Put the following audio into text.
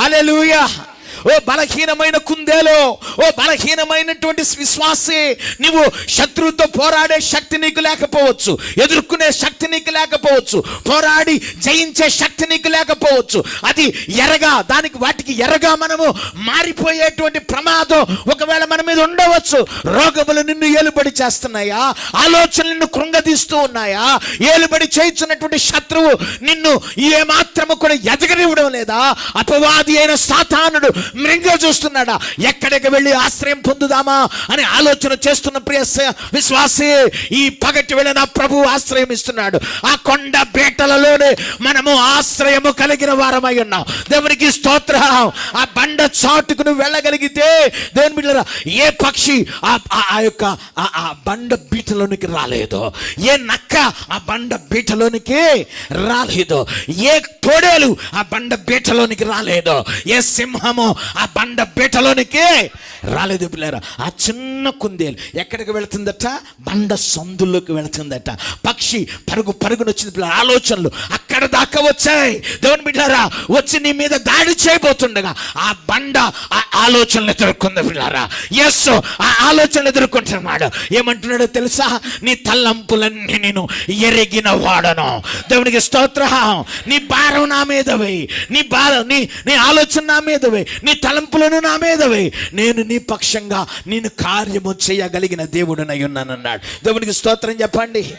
హల్లెలూయా ఓ బలహీనమైన కుందేలో ఓ బలహీనమైనటువంటి విశ్వాసే నువ్వు శత్రువుతో పోరాడే శక్తి నీకు లేకపోవచ్చు ఎదుర్కొనే శక్తి నీకు లేకపోవచ్చు పోరాడి జయించే శక్తి నీకు లేకపోవచ్చు. అది ఎరగా దానికి వాటికి ఎరగా మనము మారిపోయేటువంటి ప్రమాదం ఒకవేళ మన మీద ఉండవచ్చు. రోగములు నిన్ను ఏలుబడి చేస్తున్నాయా? ఆలోచనలు నిన్ను కృంగదీస్తూ ఉన్నాయా? ఏలుబడి చేయించున్నటువంటి శత్రువు నిన్ను ఏమాత్రము కూడా ఎదగనివ్వడం లేదా? అపవాది అయిన సాతానుడు మృంగ చూస్తున్నాడా? ఎక్కడికి వెళ్ళి ఆశ్రయం పొందుదామా అని ఆలోచన చేస్తున్న ప్రియ విశ్వాసే ఈ పగటి వెళ్ళిన నా ప్రభు ఆశ్రయం ఇస్తున్నాడు ఆ కొండ బేటలలోనే మనము ఆశ్రయము కలిగిన వారమై ఉన్నాం. దేవునికి స్తోత్ర. ఆ బండ చాటుకు నువ్వు వెళ్ళగలిగితే దేవుని బిడ్డరా ఏ పక్షి ఆ ఆ- ఆ యొక్క ఆ- ఆ బండ బీటలోనికి రాలేదు ఏ నక్క ఆ బండ బీటలోనికి రాలేదు ఏ తోడేలు ఆ బండ బీటలోనికి రాలేదు ఏ సింహము ఆ బండ బీటలోనికి. రాలేదు పిల్లరా ఆ చిన్న కుందేలు ఎక్కడికి వెళుతుందట? బండ సందుల్లోకి వెళుతుందట. పక్షి పరుగు పరుగునొచ్చింది పిల్లల ఆలోచనలు. అక్కడ దాకా వచ్చాయి. దేవుని బిడ్డారా వచ్చి నీ మీద దాడి చేయబోతుండగా ఆ బండ ఆ ఆలోచనలు ఎదుర్కొంది పిల్లారా ఎస్ ఆ ఆలోచనలు ఎదుర్కొంటున్నాడు. ఏమంటున్నాడో తెలుసా? నీ తల్లంపులన్నీ నేను ఎరిగిన వాడను. దేవునికి స్తోత్రం. నీ భారం నా మీద వేయి. నీ బాధ నీ నీ ఆలోచన నా మీద వేయి. నీ తలంపులను నా మీద వేయి. నేను నీ పక్షంగా నేను కార్యము చేయగలిగిన దేవుడునై ఉన్నానన్నాడు. దేవునికి స్తోత్రం చెప్పండి.